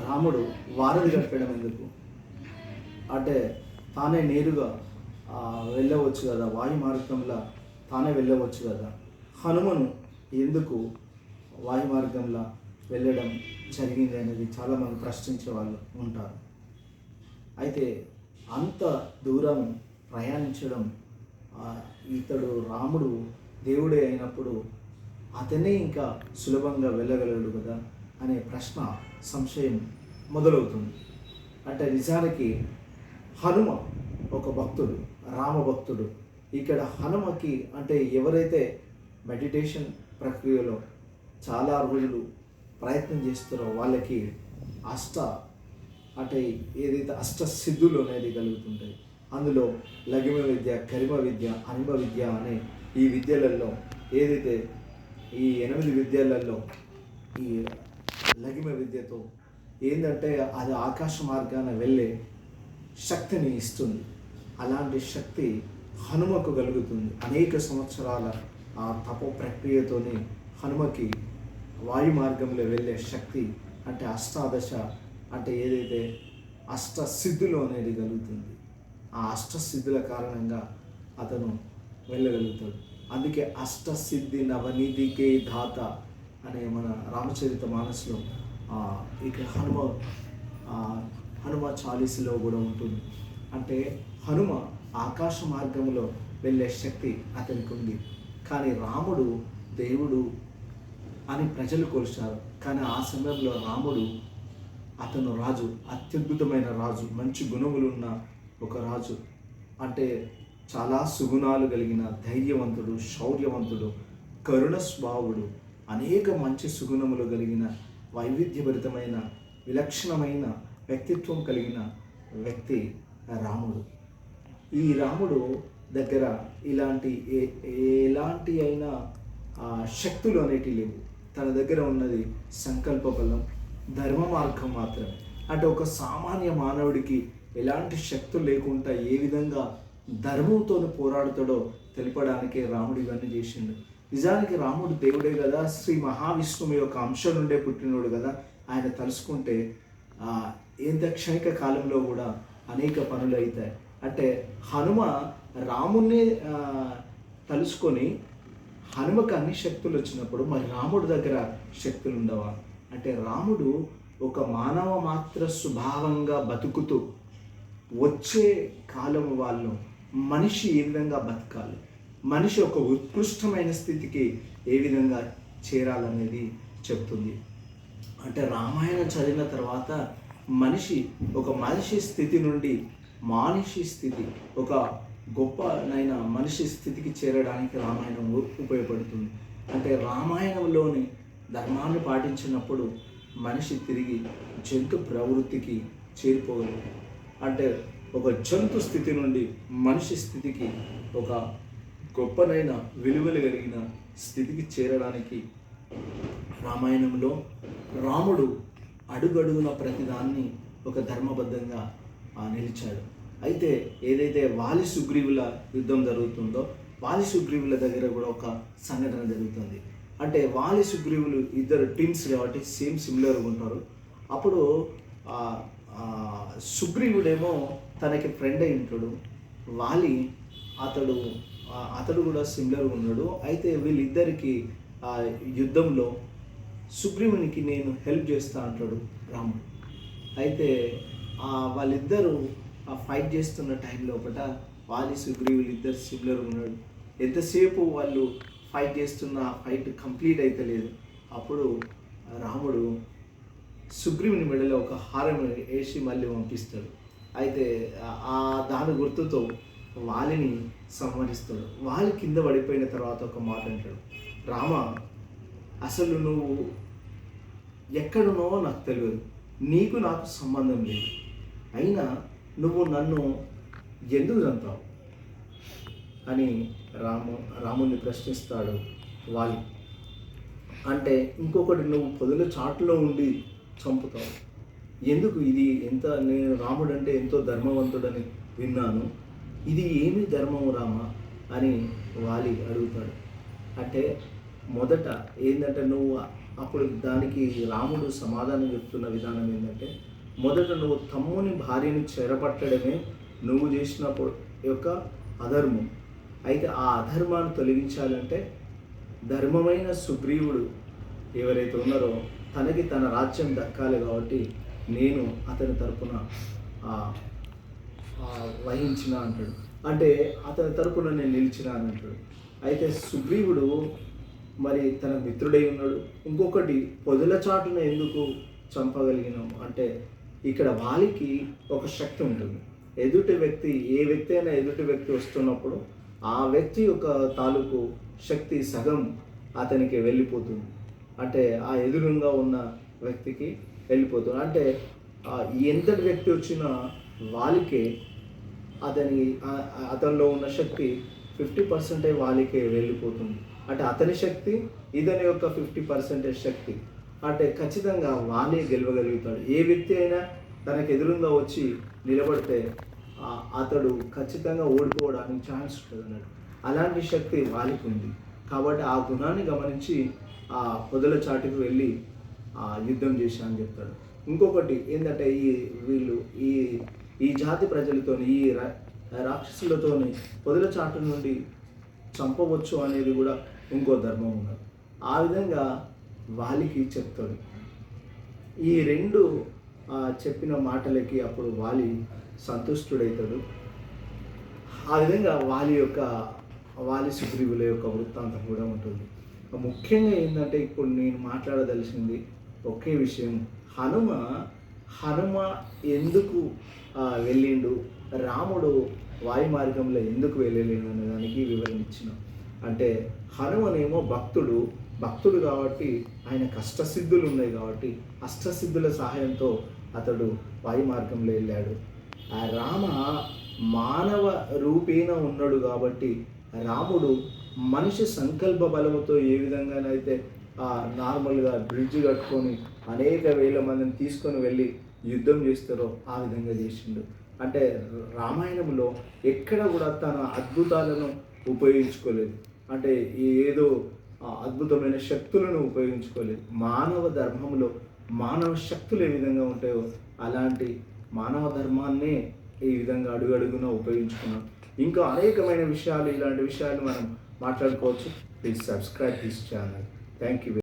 రాముడు వారధి కట్టడం ఎందుకు? అంటే తానే నేరుగా వెళ్ళవచ్చు కదా వాయు మార్గంలో తానే వెళ్ళవచ్చు కదా. హనుమను ఎందుకు వాయు మార్గంలో వెళ్ళడం జరిగింది అనేది చాలామంది ప్రశ్నించే వాళ్ళు ఉంటారు. అయితే అంత దూరం ప్రయాణించడం ఇతడు రాముడు దేవుడే అయినప్పుడు అతనే ఇంకా సులభంగా వెళ్ళగలడు కదా? అనే ప్రశ్న సంశయం మొదలవుతుంది. అంటే నిజానికి హనుమ ఒక భక్తుడు రామ భక్తుడు. ఇక్కడ హనుమకి అంటే ఎవరైతే మెడిటేషన్ ప్రక్రియలో చాలా రోజులు ప్రయత్నం చేస్తారో వాళ్ళకి అష్ట అంటే ఏదైతే అష్ట సిద్ధులు అనేది కలుగుతుంటాయి. అందులో లగిమ విద్య కరిమ విద్య అనిమ విద్య అనే ఈ విద్యలలో ఏదైతే ఈ ఎనిమిది విద్యలలో ఈ లఘిమ విద్యతో ఏంటంటే అది ఆకాశ మార్గాన వెళ్ళే శక్తిని ఇస్తుంది. అలాంటి శక్తి హనుమకు కలుగుతుంది. అనేక సంవత్సరాల ఆ తప ప్రక్రియతోనే హనుమకి వాయు మార్గంలో వెళ్ళే శక్తి అంటే అష్టాదశ అంటే ఏదైతే అష్ట సిద్ధులు అనేది కలుగుతుంది. ఆ అష్ట సిద్ధుల కారణంగా అతను వెళ్ళగలుగుతాడు. అందుకే అష్టసిద్ధి నవనిధికే ధాత అనే మన రామచరిత మానసులో ఇక హనుమ హనుమ చాలీసులో కూడా ఉంటుంది. అంటే హనుమ ఆకాశ మార్గంలో వెళ్ళే శక్తి అతనికి ఉంది. కానీ రాముడు దేవుడు అని ప్రజలు కొలిచారు కానీ ఆ సమయంలో రాముడు అతను రాజు అత్యద్భుతమైన రాజు మంచి గుణములున్న ఒక రాజు. అంటే చాలా సుగుణాలు కలిగిన ధైర్యవంతుడు శౌర్యవంతుడు కరుణ స్వావుడు అనేక మంచి సుగుణములు కలిగిన వైవిధ్యభరితమైన విలక్షణమైన వ్యక్తిత్వం కలిగిన వ్యక్తి రాముడు. ఈ రాముడు దగ్గర ఇలాంటి ఏ ఎలాంటి అయినా శక్తులు అనేటివి లేవు. తన దగ్గర ఉన్నది సంకల్ప బలం ధర్మ మార్గం మాత్రమే. అంటే ఒక సామాన్య మానవుడికి ఎలాంటి శక్తులు లేకుండా ఏ విధంగా ధర్మంతో పోరాడుతాడో తెలపడానికే రాముడు ఇవన్నీ చేసిండు. నిజానికి రాముడు దేవుడే కదా శ్రీ మహావిష్ణువు యొక్క అంశం నుండే పుట్టినోడు కదా. ఆయన తలుసుకుంటే ఎంత క్షణిక కాలంలో కూడా అనేక పనులు అవుతాయి. అంటే హనుమ రాముణ్ణి తలుసుకొని హనుమకు అన్ని శక్తులు వచ్చినప్పుడు మరి రాముడి దగ్గర శక్తులు ఉండవా? అంటే రాముడు ఒక మానవ మాత్ర స్వభావంగా బతుకుతూ వచ్చే కాలం వాళ్ళు మనిషి ఏ విధంగా బతకాలి? మనిషి ఒక ఉత్కృష్టమైన స్థితికి ఏ విధంగా చేరాలనేది చెప్తుంది. అంటే రామాయణం చదివిన తర్వాత మనిషి ఒక మనిషి స్థితి నుండి మానిషి స్థితి ఒక గొప్పనైన మనిషి స్థితికి చేరడానికి రామాయణం ఉపయోగపడుతుంది. అంటే రామాయణంలోని ధర్మాన్ని పాటించినప్పుడు మనిషి తిరిగి జంతు ప్రవృత్తికి చేరిపోగలడు అంటే ఒక జంతు స్థితి నుండి మనిషి స్థితికి ఒక గొప్పనైన విలువలు కలిగిన స్థితికి చేరడానికి రామాయణంలో రాముడు అడుగడుగున ప్రతిదాన్ని ఒక ధర్మబద్ధంగా నిలిచాడు. అయితే ఏదైతే వాలి సుగ్రీవుల యుద్ధం జరుగుతుందో వాలి సుగ్రీవుల దగ్గర కూడా ఒక సంఘటన జరుగుతుంది. అంటే వాలి సుగ్రీవులు ఇద్దరు టీమ్స్ కాబట్టి సేమ్ సిమిలర్గా ఉంటారు. అప్పుడు సుగ్రీవుడేమో తనకి ఫ్రెండ్ అయి ఉంటాడు. వాలి అతడు అతడు కూడా సిమిలర్గా ఉన్నాడు. అయితే వీళ్ళిద్దరికి ఆ యుద్ధంలో సుగ్రీవునికి నేను హెల్ప్ చేస్తా అంటాడు రాముడు. అయితే ఆ వాళ్ళిద్దరూ ఆ ఫైట్ చేస్తున్న టైం లోపల వాలి సుగ్రీవులు ఇద్దరు సిమిలర్ ఉన్నాడు. ఎంతసేపు వాళ్ళు ఫైట్ చేస్తున్న ఆ ఫైట్ కంప్లీట్ అయితే లేదు. అప్పుడు రాముడు సుగ్రీవుని మెడలో ఒక హారం వేసి మళ్ళీ పంపిస్తాడు. అయితే ఆ- దాని గుర్తుతో వాలిని సంహరిస్తాడు. వాలి కింద పడిపోయిన తర్వాత ఒక మాట అంటాడు. రామ అసలు నువ్వు ఎక్కడున్నావో నాకు తెలియదు. నీకు నాకు సంబంధం లేదు. అయినా నువ్వు నన్ను ఎందుకు చంపావు? అని రాము రాముని ప్రశ్నిస్తాడు వాలి. అంటే ఇంకొకటి నువ్వు పొదల చాటులో ఉండి చంపుతావు. ఎందుకు ఇది ఎంత నేను రాముడు అంటే ఎంతో ధర్మవంతుడని విన్నాను? ఇది ఏమి ధర్మము రామ? అని వాలి అడుగుతాడు. అంటే మొదట ఏంటంటే నువ్వు అప్పుడు దానికి రాముడు సమాధానం చెప్తున్న విధానం ఏంటంటే మొదట నువ్వు తమ్ముని భార్యను చెరపట్టడమే నువ్వు చేసినప్పుడు యొక్క అధర్మం. అయితే ఆ అధర్మాన్ని తొలగించాలంటే ధర్మమైన సుగ్రీవుడు ఎవరైతే ఉన్నారో తనకి తన రాజ్యం దక్కాలి కాబట్టి నేను అతని తరపున వహించిన అంటాడు. అంటే అతని తరపున నేను నిలిచిన అని అంటాడు. అయితే సుగ్రీవుడు మరి తన మిత్రుడై ఉన్నాడు. ఇంకొకటి పొదుల చాటున ఎందుకు చంపగలిగినాం? అంటే ఇక్కడ వాలికి ఒక శక్తి ఉంటుంది. ఎదుటి వ్యక్తి ఏ వ్యక్తి అయినా ఎదుటి వ్యక్తి వస్తున్నప్పుడు ఆ వ్యక్తి యొక్క తాలూకు శక్తి సగం అతనికి వెళ్ళిపోతుంది. అంటే ఆ ఎదురుగా ఉన్న వ్యక్తికి వెళ్ళిపోతుంది అంటే ఎంత ఎంతటి వ్యక్తి వచ్చినా వాళ్ళకే అతని అతనిలో ఉన్న శక్తి ఫిఫ్టీ పర్సెంటే వాళ్ళకే వెళ్ళిపోతుంది. అంటే అతని శక్తి ఇతని యొక్క ఫిఫ్టీ పర్సెంటేజ్ శక్తి. అంటే ఖచ్చితంగా వాళ్ళే గెలవగలుగుతాడు. ఏ వ్యక్తి అయినా తనకు ఎదురుగా వచ్చి నిలబడితే అతడు ఖచ్చితంగా ఓడిపోవడానికి ఛాన్స్ ఉంటుంది అన్నాడు. అలాంటి శక్తి వాళ్ళకి ఉంది కాబట్టి ఆ గుణాన్ని గమనించి ఆ పొదల చాటుకు వెళ్ళి యుద్ధం చేశా అని చెప్తాడు. ఇంకొకటి ఏంటంటే ఈ వీళ్ళు ఈ ఈ జాతి ప్రజలతోని ఈ రా- రాక్షసులతోని పొదల చాటు నుండి చంపవచ్చు అనేది కూడా ఇంకో ధర్మం ఉన్నది. ఆ విధంగా వాలికి చెప్తాడు. ఈ రెండు చెప్పిన మాటలకి అప్పుడు వాలి సంతుష్టుడవుతాడు ఆ విధంగా వాలి యొక్క వాలి సుగ్రీవుల యొక్క వృత్తాంతం కూడా ఉంటుంది. ముఖ్యంగా ఏంటంటే ఇప్పుడు నేను మాట్లాడదలిసింది ఒకే విషయం. హనుమ హనుమ ఎందుకు వెళ్ళిండు? రాముడు వాయు మార్గంలో ఎందుకు వెళ్ళలేడు అనే దానికి వివరణ ఇచ్చిన. అంటే హనుమనేమో భక్తుడు భక్తుడు కాబట్టి ఆయన కష్టసిద్ధులు ఉన్నాయి కాబట్టి అష్టసిద్ధుల సహాయంతో అతడు వాయు మార్గంలో వెళ్ళాడు. ఆ రామ మానవ రూపేణ ఉన్నాడు కాబట్టి రాముడు మనిషి సంకల్ప బలముతో ఏ విధంగానైతే నార్మల్గా బ్రిడ్జ్ కట్టుకొని అనేక వేల మందిని తీసుకొని వెళ్ళి యుద్ధం చేస్తారో ఆ విధంగా చేసిండు. అంటే రామాయణంలో ఎక్కడ కూడా తన అద్భుతాలను ఉపయోగించుకోలేదు. అంటే ఏదో అద్భుతమైన శక్తులను ఉపయోగించుకోలేదు. మానవ ధర్మంలో మానవ శక్తులు ఏ విధంగా ఉంటాయో అలాంటి మానవ ధర్మాన్నే ఈ విధంగా అడుగడుగున ఉపయోగించుకున్నాం. ఇంకా అనేకమైన విషయాలు ఇలాంటి విషయాలు మనం మాట్లాడుకోవచ్చు. Please subscribe this channel Thank you.